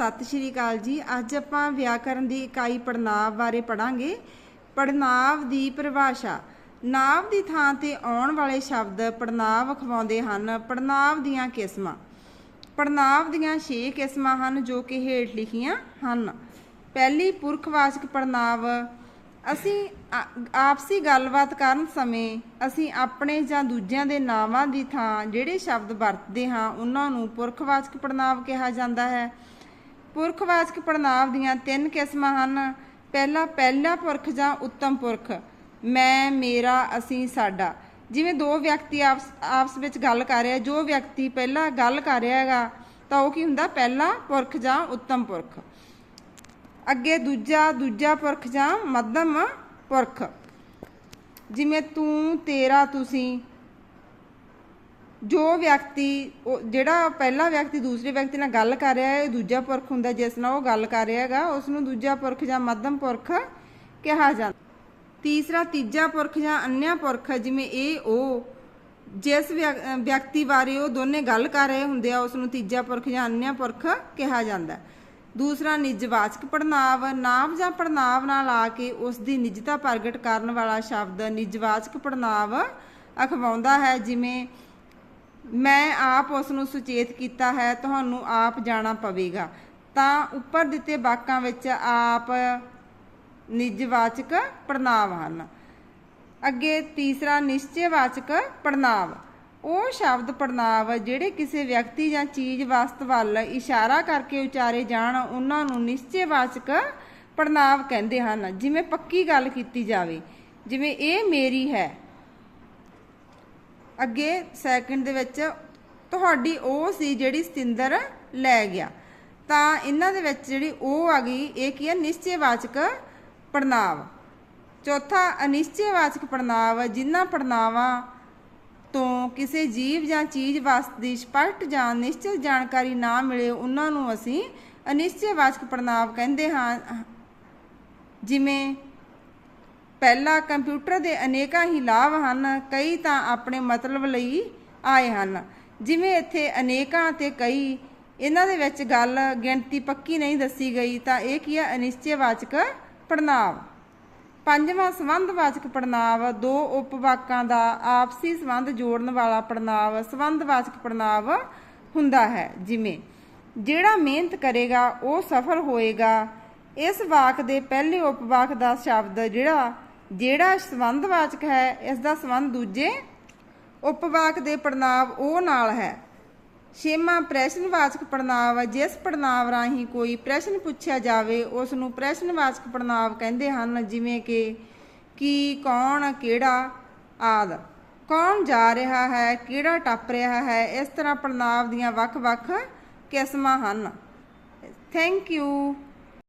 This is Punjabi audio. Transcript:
ਸਤਿ ਸ਼੍ਰੀ ਅਕਾਲ ਜੀ। ਅੱਜ ਆਪਾਂ ਵਿਆਕਰਨ ਦੀ ਇਕਾਈ ਪੜਨਾਵ ਬਾਰੇ ਪੜਾਂਗੇ ਪੜਨਾਵ ਦੀ ਪਰਿਭਾਸ਼ਾ। ਨਾਵ ਦੀ ਥਾਂ ਤੇ ਆਉਣ ਵਾਲੇ ਸ਼ਬਦ ਪੜਨਾਵ ਅਖਵਾਉਂਦੇ ਹਨ। ਪੜਨਾਵ ਦੀਆਂ ਕਿਸਮਾਂ। ਪੜਨਾਵ ਦੀਆਂ 6 ਕਿਸਮਾਂ ਹਨ ਜੋ ਕਿ ਹੇਠ ਲਿਖੀਆਂ ਹਨ। ਪਹਿਲੀ ਪੁਰਖਵਾਚਕ ਪੜਨਾਵ ਅਸੀਂ ਆਪਸੀ ਗੱਲਬਾਤ ਕਰਨ ਸਮੇਂ ਅਸੀਂ ਆਪਣੇ ਜਾਂ ਦੂਜਿਆਂ ਦੇ ਨਾਵਾਂ ਦੀ ਥਾਂ ਜਿਹੜੇ ਸ਼ਬਦ ਵਰਤਦੇ ਹਾਂ, ਉਹਨਾਂ ਨੂੰ ਪੁਰਖਵਾਚਕ ਪੜਨਾਵ ਕਿਹਾ ਜਾਂਦਾ ਹੈ। ਪੁਰਖਵਾਚਕ ਪੜਨਾਵ ਦੀਆਂ ਤਿੰਨ ਕਿਸਮਾਂ ਹਨ। ਪਹਿਲਾ ਪਹਿਲਾ ਪੁਰਖ ਜਾਂ ਉੱਤਮ ਪੁਰਖ। ਮੈਂ, ਮੇਰਾ, ਅਸੀਂ, ਸਾਡਾ। ਜਿਵੇਂ ਦੋ ਵਿਅਕਤੀ ਆਪਸ ਆਪਸ ਵਿੱਚ ਗੱਲ ਕਰ ਰਿਹਾ, ਜੋ ਵਿਅਕਤੀ ਪਹਿਲਾਂ ਗੱਲ ਕਰ ਰਿਹਾ ਹੈਗਾ, ਤਾਂ ਉਹ ਕੀ ਹੁੰਦਾ? ਪਹਿਲਾ ਪੁਰਖ ਜਾਂ ਉੱਤਮ ਪੁਰਖ। ਅੱਗੇ ਦੂਜਾ ਦੂਜਾ ਪੁਰਖ ਜਾਂ ਮੱਧਮ ਪੁਰਖ। ਜਿਵੇਂ ਤੂੰ, ਤੇਰਾ, ਤੁਸੀਂ। ਜੋ ਵਿਅਕਤੀ, ਉਹ- ਜਿਹੜਾ ਪਹਿਲਾ ਵਿਅਕਤੀ ਦੂਸਰੇ ਵਿਅਕਤੀ ਨਾਲ ਗੱਲ ਕਰ ਰਿਹਾ ਹੈ, ਇਹ ਦੂਜਾ ਪੁਰਖ ਹੁੰਦਾ ਜਿਸ ਨਾਲ ਉਹ ਗੱਲ ਕਰ ਰਿਹਾ ਹੈਗਾ ਉਸ ਨੂੰ ਦੂਜਾ ਪੁਰਖ ਜਾਂ ਮੱਧਮ ਪੁਰਖ ਕਿਹਾ ਜਾਂਦਾ। ਤੀਸਰਾ, ਤੀਜਾ ਪੁਰਖ ਜਾਂ ਅੰਨ੍ਹਾ ਪੁਰਖ, ਜਿਵੇਂ ਇਹ, ਉਹ, ਜਿਸ ਵਿਅਕ- ਵਿਅਕਤੀ ਬਾਰੇ ਉਹ ਦੋਨੇ ਗੱਲ ਕਰ ਰਹੇ ਹੁੰਦੇ ਆ ਉਸ ਨੂੰ ਤੀਜਾ ਪੁਰਖ ਜਾਂ ਅੰਨ੍ਹਾ ਪੁਰਖ ਕਿਹਾ ਜਾਂਦਾ। ਦੂਸਰਾ, ਨਿਜਵਾਚਕ ਪੜਨਾਵ ਨਾਮ ਜਾਂ ਪੜਨਾਵ ਨਾਲ ਆ ਕੇ ਉਸ ਦੀ ਨਿਜਤਾ ਪ੍ਰਗਟ ਕਰਨ ਵਾਲਾ ਸ਼ਬਦ ਨਿਜਵਾਚਕ ਪੜਨਾਵ ਅਖਵਾਉਂਦਾ ਹੈ, ਜਿਵੇਂ ਮੈਂ ਆਪ ਉਸ ਨੂੰ ਸੁਚੇਤ ਕੀਤਾ ਹੈ, ਤੁਹਾਨੂੰ ਆਪ ਜਾਣਾ ਪਵੇਗਾ। ਤਾਂ ਉੱਪਰ ਦਿੱਤੇ ਵਾਕਾਂ ਵਿੱਚ ਆਪ ਨਿਜਵਾਚਕ ਪੜਨਾਵ ਹਨ। ਅੱਗੇ ਤੀਸਰਾ ਨਿਸ਼ਚੈਵਾਚਕ ਪੜਨਾਵ ਉਹ ਸ਼ਬਦ ਪੜਨਾਵ ਜਿਹੜੇ ਕਿਸੇ ਵਿਅਕਤੀ ਜਾਂ ਚੀਜ਼ ਵਸਤ ਵੱਲ ਇਸ਼ਾਰਾ ਕਰਕੇ ਉਚਾਰੇ ਜਾਣ, ਉਹਨਾਂ ਨੂੰ ਨਿਸ਼ਚੈਵਾਚਕ ਪੜਨਾਵ ਕਹਿੰਦੇ ਹਨ। ਜਿਵੇਂ ਪੱਕੀ ਗੱਲ ਕੀਤੀ ਜਾਵੇ। ਜਿਵੇਂ, ਇਹ ਮੇਰੀ ਹੈ। ਅੱਗੇ ਸੈਕਿੰਡ ਦੇ ਵਿੱਚ ਤੁਹਾਡੀ ਉਹ ਸੀ ਜਿਹੜੀ ਸਤਿੰਦਰ ਲੈ ਗਿਆ। ਤਾਂ ਇਹਨਾਂ ਦੇ ਵਿੱਚ ਜਿਹੜੀ ਉਹ ਆ ਗਈ, ਇਹ ਕੀ ਹੈ ਨਿਸ਼ਚੈਵਾਚਕ ਪੜਨਾਵ ਚੌਥਾ ਅਨਿਸ਼ਚੈਵਾਚਕ ਪੜਨਾਵ ਜਿਨ੍ਹਾਂ ਪੜਨਾਵਾਂ ਤੋਂ ਕਿਸੇ ਜੀਵ ਜਾਂ ਚੀਜ਼ ਵਸਤ ਦੀ ਸਪਸ਼ਟ ਜਾਂ ਨਿਸ਼ਚਿਤ ਜਾਣਕਾਰੀ ਨਾ ਮਿਲੇ, ਉਹਨਾਂ ਨੂੰ ਅਸੀਂ ਅਨਿਸ਼ਚੈਵਾਚਕ ਪੜਨਾਵ ਕਹਿੰਦੇ ਹਾਂ। ਜਿਵੇਂ ਪਹਿਲਾ ਕੰਪਿਊਟਰ ਦੇ ਅਨੇਕਾਂ ਹੀ ਲਾਭ ਹਨ, ਕਈ ਤਾਂ ਆਪਣੇ ਮਤਲਬ ਲਈ ਆਏ ਹਨ। ਜਿਵੇਂ ਇੱਥੇ ਅਨੇਕਾਂ ਤੇ ਕਈ, ਇਹਨਾਂ ਦੇ ਵਿੱਚ ਗੱਲ ਗਿਣਤੀ ਪੱਕੀ ਨਹੀਂ ਦੱਸੀ ਗਈ, ਤਾਂ ਇਹ ਕੀ ਹੈ? ਅਨਿਸ਼ਚੈਵਾਚਕ ਪੜਨਾਵ ਪੰਜਵਾਂ ਸੰਬੰਧਵਾਚਕ ਪੜਨਾਵ ਦੋ ਉਪਵਾਕਾਂ ਦਾ ਆਪਸੀ ਸੰਬੰਧ ਜੋੜਨ ਵਾਲਾ ਪੜਨਾਵ ਸੰਬੰਧਵਾਚਕ ਪੜਨਾਵ ਹੁੰਦਾ ਹੈ। ਜਿਵੇਂ, ਜਿਹੜਾ ਮਿਹਨਤ ਕਰੇਗਾ, ਉਹ ਸਫਲ ਹੋਏਗਾ। ਇਸ ਵਾਕ ਦੇ ਪਹਿਲੇ ਉਪਵਾਕ ਦਾ ਸ਼ਬਦ ਜਿਹੜਾ ਜਿਹੜਾ ਸੰਬੰਧਵਾਚਕ ਹੈ ਇਸ ਦਾ ਸੰਬੰਧ ਦੂਜੇ ਉਪਵਾਕ ਦੇ ਪੜਨਾਵ ਉਹ ਨਾਲ ਹੈ। ਛੇਵਾਂ ਪ੍ਰਸ਼ਨਵਾਚਕ ਪੜਨਾਵ ਜਿਸ ਪੜਨਾਵ ਰਾਹੀਂ ਕੋਈ ਪ੍ਰਸ਼ਨ ਪੁੱਛਿਆ ਜਾਵੇ ਉਸ ਨੂੰ ਪ੍ਰਸ਼ਨਵਾਚਕ ਪੜਨਾਵ ਕਹਿੰਦੇ ਹਨ, ਜਿਵੇਂ ਕਿ ਕੀ, ਕੌਣ, ਕਿਹੜਾ ਆਦ। ਕੌਣ ਜਾ ਰਿਹਾ ਹੈ, ਕਿਹੜਾ ਟੱਪ ਰਿਹਾ ਹੈ, ਇਸ ਤਰ੍ਹਾਂ ਪੜਨਾਵ ਦੀਆਂ ਵੱਖ-ਵੱਖ ਕਿਸਮਾਂ ਹਨ। Thank you